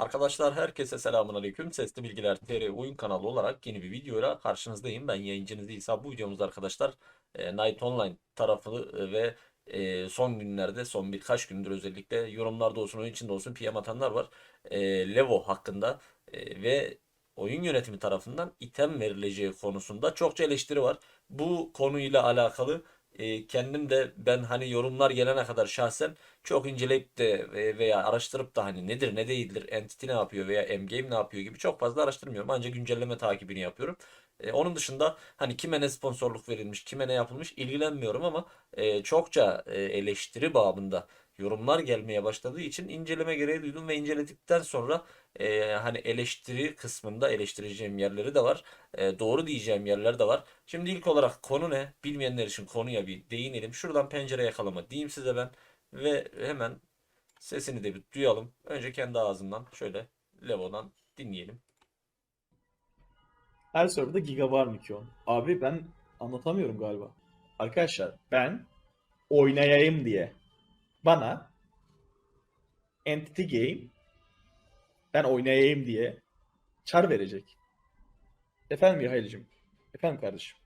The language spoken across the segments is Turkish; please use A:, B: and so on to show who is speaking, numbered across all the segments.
A: Arkadaşlar herkese selamun aleyküm. Sesli Bilgiler TR oyun kanalı olarak yeni bir videoyla karşınızdayım. Ben yayıncınız İsa. Bu videomuzda arkadaşlar e, Night Online tarafı e, ve e, son günlerde son birkaç gündür özellikle yorumlarda olsun oyun içinde olsun PM atanlar var. E, Levo hakkında ve oyun yönetimi tarafından item verileceği konusunda çokça eleştiri var. Bu konuyla alakalı e, kendim de ben hani yorumlar gelene kadar şahsen çok inceleyip de ve- veya araştırıp da hani nedir ne değildir, Entity ne yapıyor veya Endgame ne yapıyor gibi çok fazla araştırmıyorum. Ancak güncelleme takibini yapıyorum. E, onun dışında hani kime ne sponsorluk verilmiş, kime ne yapılmış ilgilenmiyorum ama e, çokça e, eleştiri babında yorumlar gelmeye başladığı için inceleme gereği duydum ve inceledikten sonra e, hani eleştiri kısmında eleştireceğim yerleri de var. E, doğru diyeceğim yerler de var. Şimdi ilk olarak konu ne? Bilmeyenler için konuya bir değinelim. Şuradan pencere yakalama diyeyim size ben. Ve hemen sesini de bir duyalım. Önce kendi ağzından şöyle Levo'dan dinleyelim.
B: Her serverda giga var mı ki o? Abi ben anlatamıyorum galiba. Arkadaşlar ben oynayayım diye bana Entity Game ben oynayayım diye çar verecek. Efendim Mihail'cim. Efendim kardeşim.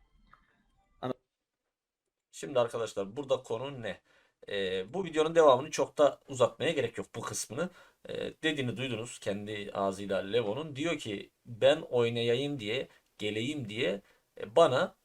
A: Şimdi arkadaşlar burada konu ne? Ee, bu videonun devamını çok da uzatmaya gerek yok bu kısmını. Ee, dediğini duydunuz kendi ağzıyla Levo'nun. Diyor ki ben oynayayım diye geleyim diye e, bana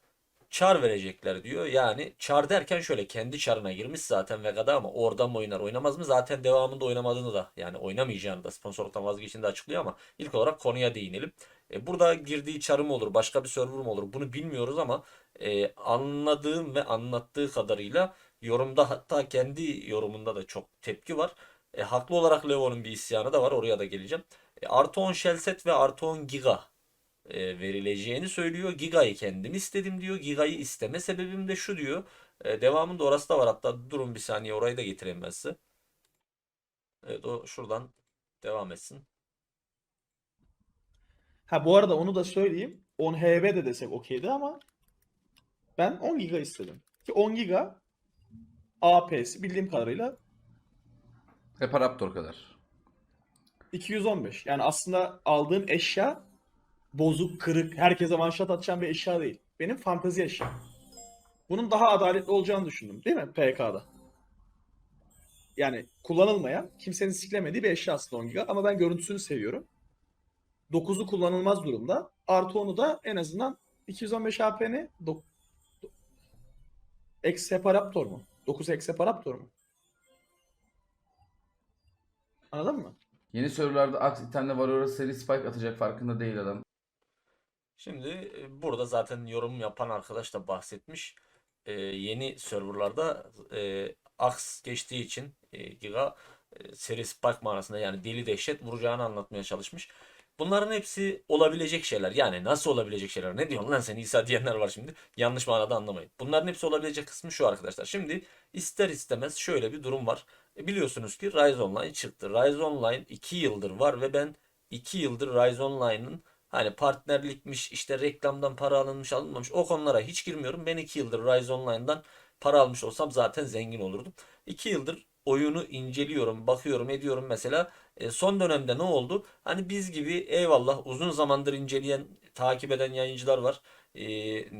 A: çar verecekler diyor. Yani çar derken şöyle kendi çarına girmiş zaten Vega'da ama oradan mı oynar oynamaz mı? Zaten devamında oynamadığını da yani oynamayacağını da sponsorluktan vazgeçtiğini de açıklıyor ama ilk olarak konuya değinelim. E, burada girdiği çarı mı olur başka bir server mı olur bunu bilmiyoruz ama e, anladığım ve anlattığı kadarıyla yorumda hatta kendi yorumunda da çok tepki var. E, haklı olarak Levo'nun bir isyanı da var oraya da geleceğim. E, artı 10 shellset ve artı 10 giga verileceğini söylüyor. Giga'yı kendim istedim diyor. Giga'yı isteme sebebim de şu diyor. E, devamında orası da var. Hatta durun bir saniye orayı da getireyim ben size. Evet o şuradan devam etsin.
B: Ha bu arada onu da söyleyeyim. 10 HB de desek okeydi ama ben 10 giga istedim. Ki 10 giga AP'si bildiğim kadarıyla
C: Hep Raptor kadar.
B: 215. Yani aslında aldığım eşya bozuk, kırık, herkese shot atacağım bir eşya değil. Benim fantezi eşya. Bunun daha adaletli olacağını düşündüm. Değil mi PK'da? Yani kullanılmayan, kimsenin siklemediği bir eşya aslında 10 giga. Ama ben görüntüsünü seviyorum. 9'u kullanılmaz durumda. Artı 10'u da en azından 215 AP'ni Exeparaptor mu? 9 Exeparaptor mu? Anladın mı?
C: Yeni serverlarda Axe Warrior'a seri spike atacak farkında değil adam.
A: Şimdi e, burada zaten yorum yapan arkadaş da bahsetmiş. E, yeni serverlarda e, Axe geçtiği için e, Giga e, seri Spark manasında yani deli dehşet vuracağını anlatmaya çalışmış. Bunların hepsi olabilecek şeyler. Yani nasıl olabilecek şeyler? Ne diyorsun lan sen İsa diyenler var şimdi. Yanlış manada anlamayın. Bunların hepsi olabilecek kısmı şu arkadaşlar. Şimdi ister istemez şöyle bir durum var. E, biliyorsunuz ki Rise Online çıktı. Rise Online 2 yıldır var ve ben 2 yıldır Rise Online'ın Hani partnerlikmiş işte reklamdan para alınmış alınmamış o konulara hiç girmiyorum. Ben 2 yıldır Rise Online'dan para almış olsam zaten zengin olurdum. 2 yıldır oyunu inceliyorum, bakıyorum, ediyorum mesela. E, son dönemde ne oldu? Hani biz gibi eyvallah uzun zamandır inceleyen, takip eden yayıncılar var. E,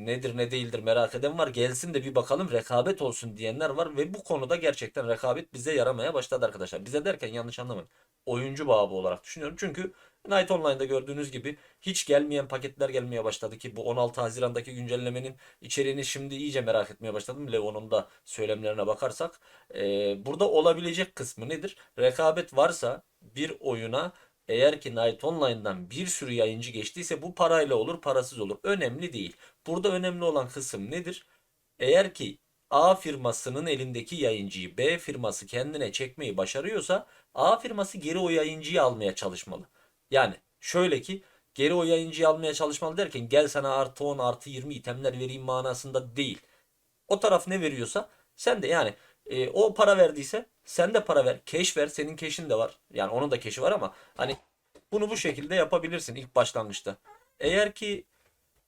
A: nedir ne değildir merak eden var. Gelsin de bir bakalım rekabet olsun diyenler var ve bu konuda gerçekten rekabet bize yaramaya başladı arkadaşlar. Bize derken yanlış anlamayın. Oyuncu babı olarak düşünüyorum. Çünkü Night Online'da gördüğünüz gibi hiç gelmeyen paketler gelmeye başladı ki bu 16 Haziran'daki güncellemenin içeriğini şimdi iyice merak etmeye başladım. Levo'nun da söylemlerine bakarsak. Ee, burada olabilecek kısmı nedir? Rekabet varsa bir oyuna eğer ki Night Online'dan bir sürü yayıncı geçtiyse bu parayla olur parasız olur. Önemli değil. Burada önemli olan kısım nedir? Eğer ki A firmasının elindeki yayıncıyı B firması kendine çekmeyi başarıyorsa A firması geri o yayıncıyı almaya çalışmalı. Yani şöyle ki geri o yayıncıyı almaya çalışmalı derken gel sana artı 10 artı 20 itemler vereyim manasında değil. O taraf ne veriyorsa sen de yani e, o para verdiyse sen de para ver. Cash ver. Senin cash'in de var. Yani onun da cash'i var ama hani bunu bu şekilde yapabilirsin ilk başlangıçta. Eğer ki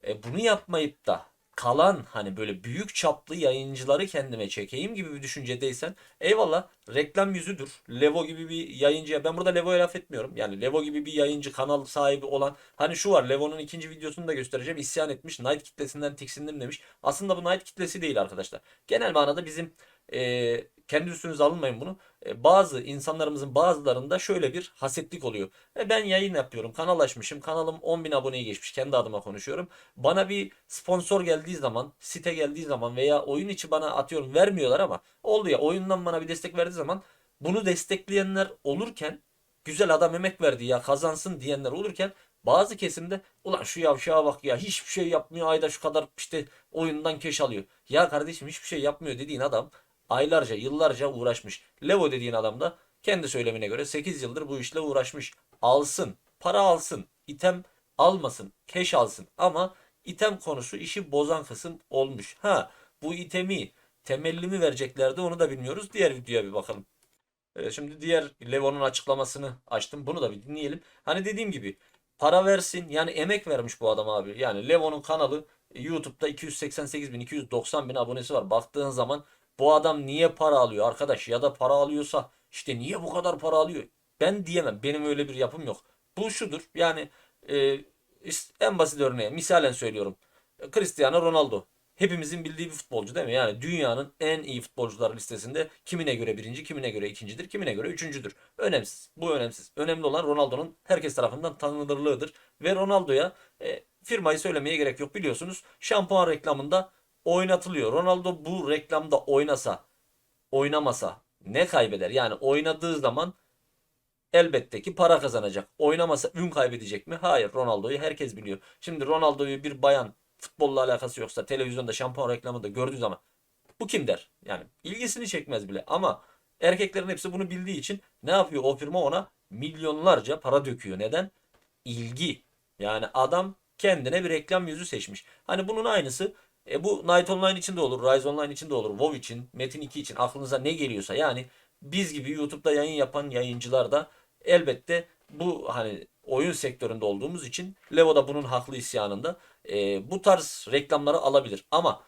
A: e, bunu yapmayıp da kalan hani böyle büyük çaplı yayıncıları kendime çekeyim gibi bir düşüncedeysen eyvallah reklam yüzüdür. Levo gibi bir yayıncıya ben burada Levo'ya laf etmiyorum. Yani Levo gibi bir yayıncı kanal sahibi olan hani şu var Levo'nun ikinci videosunu da göstereceğim. İsyan etmiş. Night kitlesinden tiksindim demiş. Aslında bu Night kitlesi değil arkadaşlar. Genel manada bizim e, kendi üstünüze alınmayın bunu. E, bazı insanlarımızın bazılarında şöyle bir hasetlik oluyor. E, ben yayın yapıyorum, kanal açmışım, kanalım 10.000 aboneyi geçmiş, kendi adıma konuşuyorum. Bana bir sponsor geldiği zaman, site geldiği zaman veya oyun içi bana atıyorum vermiyorlar ama oldu ya oyundan bana bir destek verdiği zaman bunu destekleyenler olurken güzel adam emek verdi ya kazansın diyenler olurken bazı kesimde ulan şu yavşağa bak ya hiçbir şey yapmıyor ayda şu kadar işte oyundan keş alıyor. Ya kardeşim hiçbir şey yapmıyor dediğin adam aylarca yıllarca uğraşmış. Levo dediğin adam da kendi söylemine göre 8 yıldır bu işle uğraşmış. Alsın, para alsın, item almasın, keş alsın ama item konusu işi bozan kısım olmuş. Ha bu itemi temelli mi vereceklerdi onu da bilmiyoruz. Diğer videoya bir bakalım. Ee, şimdi diğer Levo'nun açıklamasını açtım. Bunu da bir dinleyelim. Hani dediğim gibi para versin. Yani emek vermiş bu adam abi. Yani Levo'nun kanalı YouTube'da 288 bin 290 bin abonesi var. Baktığın zaman bu adam niye para alıyor arkadaş? Ya da para alıyorsa işte niye bu kadar para alıyor? Ben diyemem. Benim öyle bir yapım yok. Bu şudur. Yani e, en basit örneği misalen söylüyorum. Cristiano Ronaldo. Hepimizin bildiği bir futbolcu değil mi? Yani dünyanın en iyi futbolcular listesinde kimine göre birinci, kimine göre ikincidir, kimine göre üçüncüdür. Önemsiz. Bu önemsiz. Önemli olan Ronaldo'nun herkes tarafından tanınırlığıdır. Ve Ronaldo'ya e, firmayı söylemeye gerek yok biliyorsunuz. Şampuan reklamında oynatılıyor. Ronaldo bu reklamda oynasa, oynamasa ne kaybeder? Yani oynadığı zaman elbette ki para kazanacak. Oynamasa ün kaybedecek mi? Hayır. Ronaldo'yu herkes biliyor. Şimdi Ronaldo'yu bir bayan futbolla alakası yoksa televizyonda şampuan reklamında gördüğü zaman bu kim der? Yani ilgisini çekmez bile. Ama erkeklerin hepsi bunu bildiği için ne yapıyor o firma ona? Milyonlarca para döküyor. Neden? İlgi. Yani adam kendine bir reklam yüzü seçmiş. Hani bunun aynısı e, bu Night Online için de olur, Rise Online için de olur, WoW için, Metin 2 için aklınıza ne geliyorsa yani biz gibi YouTube'da yayın yapan yayıncılar da elbette bu hani oyun sektöründe olduğumuz için Levo da bunun haklı isyanında e, bu tarz reklamları alabilir. Ama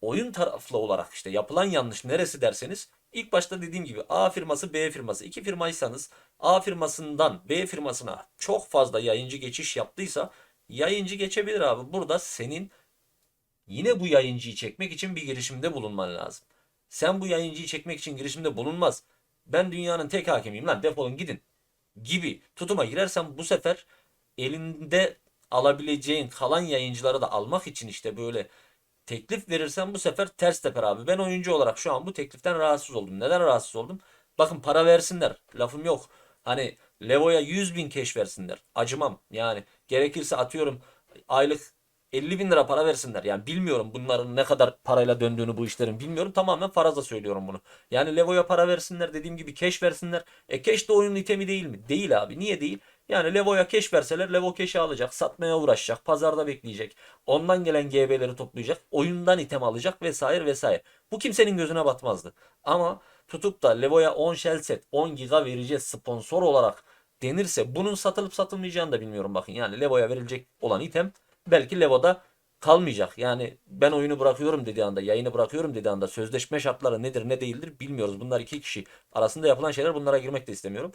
A: oyun taraflı olarak işte yapılan yanlış neresi derseniz ilk başta dediğim gibi A firması B firması iki firmaysanız A firmasından B firmasına çok fazla yayıncı geçiş yaptıysa yayıncı geçebilir abi. Burada senin yine bu yayıncıyı çekmek için bir girişimde bulunman lazım. Sen bu yayıncıyı çekmek için girişimde bulunmaz. Ben dünyanın tek hakimiyim lan defolun gidin gibi tutuma girersen bu sefer elinde alabileceğin kalan yayıncıları da almak için işte böyle teklif verirsen bu sefer ters teper abi. Ben oyuncu olarak şu an bu tekliften rahatsız oldum. Neden rahatsız oldum? Bakın para versinler. Lafım yok. Hani Levo'ya 100 bin keş versinler. Acımam. Yani gerekirse atıyorum aylık 50 bin lira para versinler. Yani bilmiyorum bunların ne kadar parayla döndüğünü bu işlerin bilmiyorum. Tamamen faraza söylüyorum bunu. Yani Levo'ya para versinler dediğim gibi keş versinler. E keş de oyunun itemi değil mi? Değil abi. Niye değil? Yani Levo'ya keş verseler Levo keşi alacak. Satmaya uğraşacak. Pazarda bekleyecek. Ondan gelen GB'leri toplayacak. Oyundan item alacak vesaire vesaire. Bu kimsenin gözüne batmazdı. Ama tutup da Levo'ya 10 shell set 10 giga vereceğiz sponsor olarak denirse bunun satılıp satılmayacağını da bilmiyorum bakın. Yani Levo'ya verilecek olan item belki Levo'da kalmayacak. Yani ben oyunu bırakıyorum dediği anda, yayını bırakıyorum dediği anda sözleşme şartları nedir ne değildir bilmiyoruz. Bunlar iki kişi arasında yapılan şeyler bunlara girmek de istemiyorum.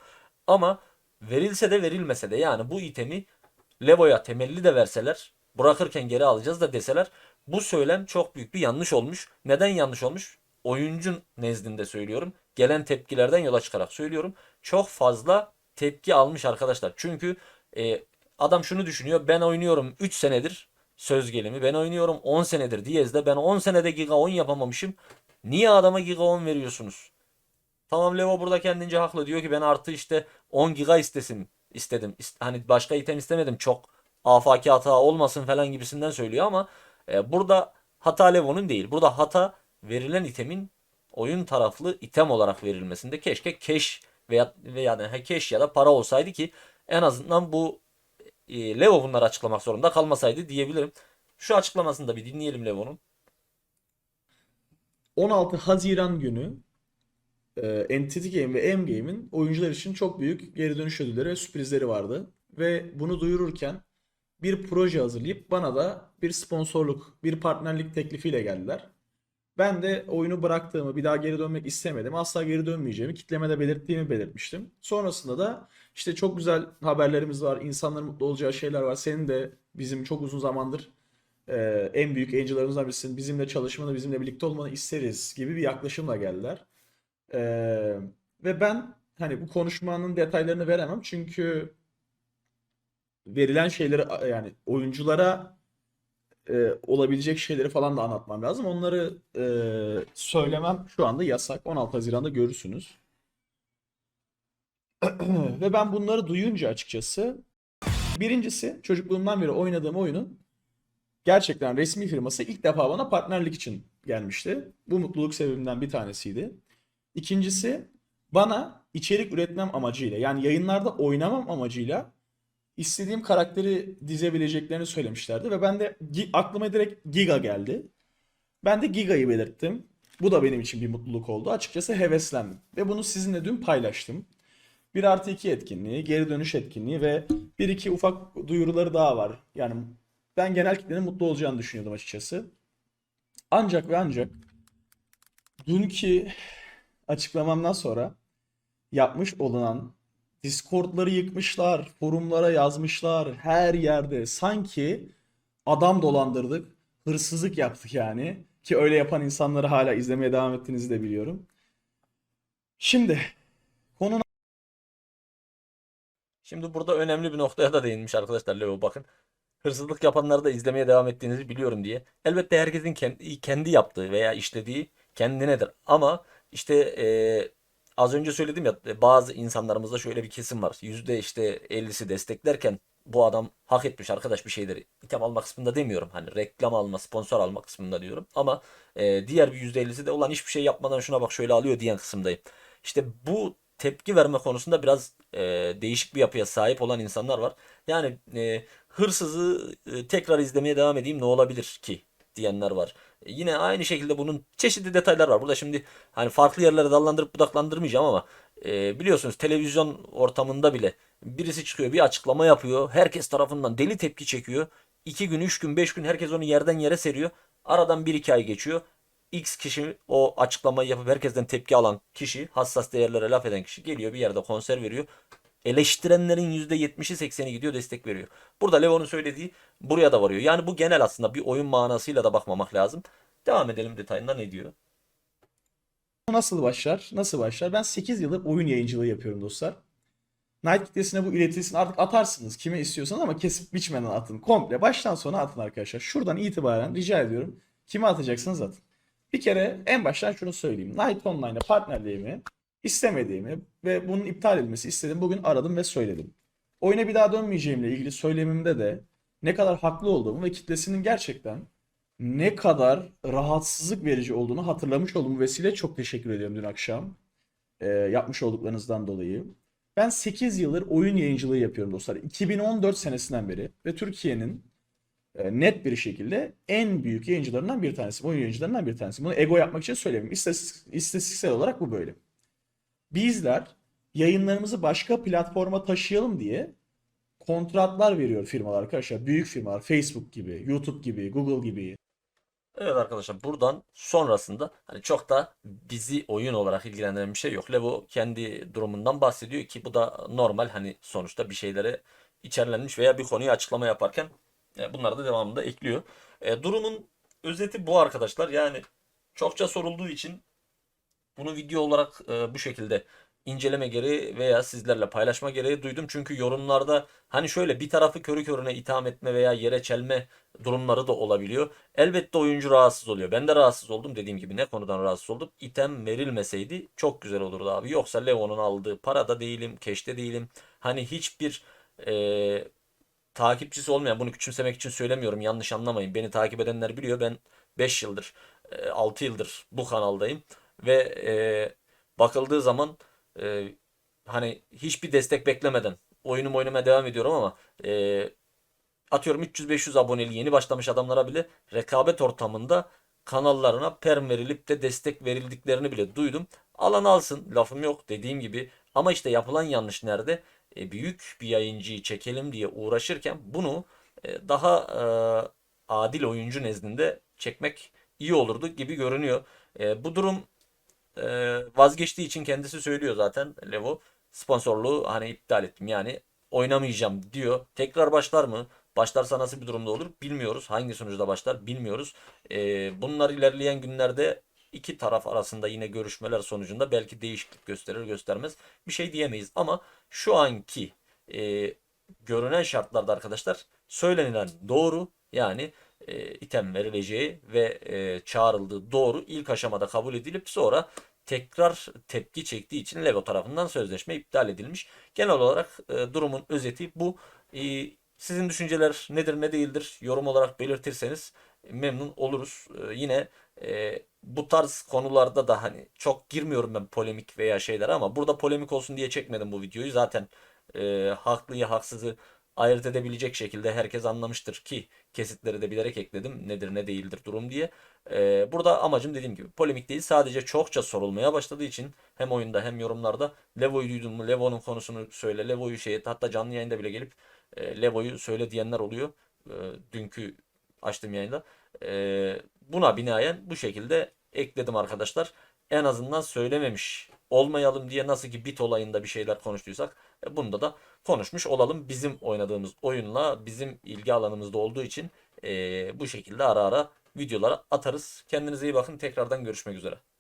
A: Ama verilse de verilmese de yani bu itemi Levo'ya temelli de verseler bırakırken geri alacağız da deseler bu söylem çok büyük bir yanlış olmuş. Neden yanlış olmuş? Oyuncun nezdinde söylüyorum. Gelen tepkilerden yola çıkarak söylüyorum. Çok fazla tepki almış arkadaşlar. Çünkü e, adam şunu düşünüyor. Ben oynuyorum 3 senedir söz gelimi. Ben oynuyorum 10 senedir Diyez'de. Ben 10 senede Giga 10 yapamamışım. Niye adama Giga 10 veriyorsunuz? Tamam Levo burada kendince haklı. Diyor ki ben artı işte 10 giga istesin istedim. İst- Hani başka item istemedim. Çok afaki hata olmasın falan gibisinden söylüyor ama e, burada hata Levo'nun değil. Burada hata verilen itemin oyun taraflı item olarak verilmesinde keşke cash veya veya yani cash ya da para olsaydı ki en azından bu e, Levo bunları açıklamak zorunda kalmasaydı diyebilirim. Şu açıklamasını da bir dinleyelim Levo'nun.
B: 16 Haziran günü e, Entity Game ve M Game'in oyuncular için çok büyük geri dönüş ödülleri ve sürprizleri vardı. Ve bunu duyururken bir proje hazırlayıp bana da bir sponsorluk, bir partnerlik teklifiyle geldiler. Ben de oyunu bıraktığımı, bir daha geri dönmek istemedim. Asla geri dönmeyeceğimi, kitlemede belirttiğimi belirtmiştim. Sonrasında da işte çok güzel haberlerimiz var, insanların mutlu olacağı şeyler var. Senin de bizim çok uzun zamandır e, en büyük angel'larımızdan birisin. Bizimle çalışmanı, bizimle birlikte olmanı isteriz gibi bir yaklaşımla geldiler. E, ve ben hani bu konuşmanın detaylarını veremem çünkü verilen şeyleri yani oyunculara e, olabilecek şeyleri falan da anlatmam lazım. Onları e, söylemem şu anda yasak. 16 Haziran'da görürsünüz. Ve ben bunları duyunca açıkçası birincisi çocukluğumdan beri oynadığım oyunun gerçekten resmi firması ilk defa bana partnerlik için gelmişti. Bu mutluluk sebebimden bir tanesiydi. İkincisi bana içerik üretmem amacıyla yani yayınlarda oynamam amacıyla istediğim karakteri dizebileceklerini söylemişlerdi ve ben de aklıma direkt Giga geldi. Ben de Giga'yı belirttim. Bu da benim için bir mutluluk oldu. Açıkçası heveslendim. Ve bunu sizinle dün paylaştım. 1 artı 2 etkinliği, geri dönüş etkinliği ve bir iki ufak duyuruları daha var. Yani ben genel kitlenin mutlu olacağını düşünüyordum açıkçası. Ancak ve ancak dünkü açıklamamdan sonra yapmış olunan Discord'ları yıkmışlar, forumlara yazmışlar, her yerde sanki adam dolandırdık, hırsızlık yaptık yani. Ki öyle yapan insanları hala izlemeye devam ettiğinizi de biliyorum. Şimdi
A: Şimdi burada önemli bir noktaya da değinmiş arkadaşlar Leo bakın. Hırsızlık yapanları da izlemeye devam ettiğinizi biliyorum diye. Elbette herkesin kendi, yaptığı veya işlediği kendinedir. Ama işte e, az önce söyledim ya bazı insanlarımızda şöyle bir kesim var. Yüzde işte 50'si desteklerken bu adam hak etmiş arkadaş bir şeyleri. İtem alma kısmında demiyorum. Hani reklam alma, sponsor alma kısmında diyorum. Ama e, diğer bir %50'si de olan hiçbir şey yapmadan şuna bak şöyle alıyor diyen kısımdayım. İşte bu tepki verme konusunda biraz e, değişik bir yapıya sahip olan insanlar var. Yani e, hırsızı e, tekrar izlemeye devam edeyim ne olabilir ki diyenler var. E, yine aynı şekilde bunun çeşitli detaylar var. Burada şimdi hani farklı yerlere dallandırıp budaklandırmayacağım ama e, biliyorsunuz televizyon ortamında bile birisi çıkıyor bir açıklama yapıyor. Herkes tarafından deli tepki çekiyor. 2 gün, 3 gün, 5 gün herkes onu yerden yere seriyor. Aradan 1-2 ay geçiyor. X kişi o açıklamayı yapıp herkesten tepki alan kişi, hassas değerlere laf eden kişi geliyor bir yerde konser veriyor. Eleştirenlerin %70'i 80'i gidiyor destek veriyor. Burada Leo'nun söylediği buraya da varıyor. Yani bu genel aslında bir oyun manasıyla da bakmamak lazım. Devam edelim detayında ne diyor?
B: nasıl başlar? Nasıl başlar? Ben 8 yıldır oyun yayıncılığı yapıyorum dostlar. Night kitlesine bu iletilsin. Artık atarsınız kime istiyorsanız ama kesip biçmeden atın. Komple baştan sona atın arkadaşlar. Şuradan itibaren rica ediyorum. Kime atacaksınız atın. Bir kere en baştan şunu söyleyeyim. Night Online'a partnerliğimi istemediğimi ve bunun iptal edilmesi istedim. Bugün aradım ve söyledim. Oyuna bir daha dönmeyeceğimle ilgili söylemimde de ne kadar haklı olduğumu ve kitlesinin gerçekten ne kadar rahatsızlık verici olduğunu hatırlamış olduğum vesile çok teşekkür ediyorum dün akşam. e, yapmış olduklarınızdan dolayı. Ben 8 yıldır oyun yayıncılığı yapıyorum dostlar. 2014 senesinden beri ve Türkiye'nin net bir şekilde en büyük yayıncılarından bir tanesi. Oyun yayıncılarından bir tanesi. Bunu ego yapmak için söylemiyorum. İstatistik, istatistiksel olarak bu böyle. Bizler yayınlarımızı başka platforma taşıyalım diye kontratlar veriyor firmalar arkadaşlar. Büyük firmalar Facebook gibi, YouTube gibi, Google gibi.
A: Evet arkadaşlar buradan sonrasında hani çok da bizi oyun olarak ilgilendiren bir şey yok. Levo kendi durumundan bahsediyor ki bu da normal hani sonuçta bir şeylere içerlenmiş veya bir konuyu açıklama yaparken e, bunları da devamında ekliyor. E, durumun özeti bu arkadaşlar. Yani çokça sorulduğu için bunu video olarak e, bu şekilde inceleme gereği veya sizlerle paylaşma gereği duydum. Çünkü yorumlarda hani şöyle bir tarafı körü körüne itham etme veya yere çelme durumları da olabiliyor. Elbette oyuncu rahatsız oluyor. Ben de rahatsız oldum. Dediğim gibi ne konudan rahatsız oldum? İtem verilmeseydi çok güzel olurdu abi. Yoksa Leo'nun aldığı parada değilim, keşte değilim. Hani hiçbir e, takipçisi olmayan bunu küçümsemek için söylemiyorum. Yanlış anlamayın. Beni takip edenler biliyor. Ben 5 yıldır, e, 6 yıldır bu kanaldayım ve e, bakıldığı zaman e, hani hiçbir destek beklemeden oyunumu oynamaya devam ediyorum ama e, atıyorum 300-500 aboneli yeni başlamış adamlara bile rekabet ortamında kanallarına perm verilip de destek verildiklerini bile duydum. Alan alsın lafım yok dediğim gibi ama işte yapılan yanlış nerede? E, büyük bir yayıncıyı çekelim diye uğraşırken bunu e, daha e, adil oyuncu nezdinde çekmek iyi olurdu gibi görünüyor. Bu durum vazgeçtiği için kendisi söylüyor zaten Levo. Sponsorluğu hani iptal ettim yani oynamayacağım diyor. Tekrar başlar mı? Başlarsa nasıl bir durumda olur bilmiyoruz. Hangi sonuçta başlar bilmiyoruz. Bunlar ilerleyen günlerde iki taraf arasında yine görüşmeler sonucunda belki değişiklik gösterir göstermez bir şey diyemeyiz. Ama şu anki e, görünen şartlarda arkadaşlar söylenilen doğru yani e, item verileceği ve e, çağrıldığı doğru ilk aşamada kabul edilip sonra tekrar tepki çektiği için Lego tarafından sözleşme iptal edilmiş. Genel olarak e, durumun özeti bu. E, sizin düşünceler nedir ne değildir yorum olarak belirtirseniz memnun oluruz. E, yine e, bu tarz konularda da hani çok girmiyorum ben polemik veya şeyler ama burada polemik olsun diye çekmedim bu videoyu. Zaten e, haklıyı haksızı ayırt edebilecek şekilde herkes anlamıştır ki kesitleri de bilerek ekledim. Nedir ne değildir durum diye. E, burada amacım dediğim gibi polemik değil sadece çokça sorulmaya başladığı için hem oyunda hem yorumlarda Levo'yu duydun mu? Levo'nun konusunu söyle. Levo'yu şey. Hatta canlı yayında bile gelip e, Levo'yu söyle diyenler oluyor. E, dünkü açtığım yayında. E, buna binaen bu şekilde ekledim arkadaşlar. En azından söylememiş olmayalım diye nasıl ki bit olayında bir şeyler konuştuysak e, bunda da konuşmuş olalım. Bizim oynadığımız oyunla bizim ilgi alanımızda olduğu için e, bu şekilde ara ara videolara atarız. Kendinize iyi bakın. Tekrardan görüşmek üzere.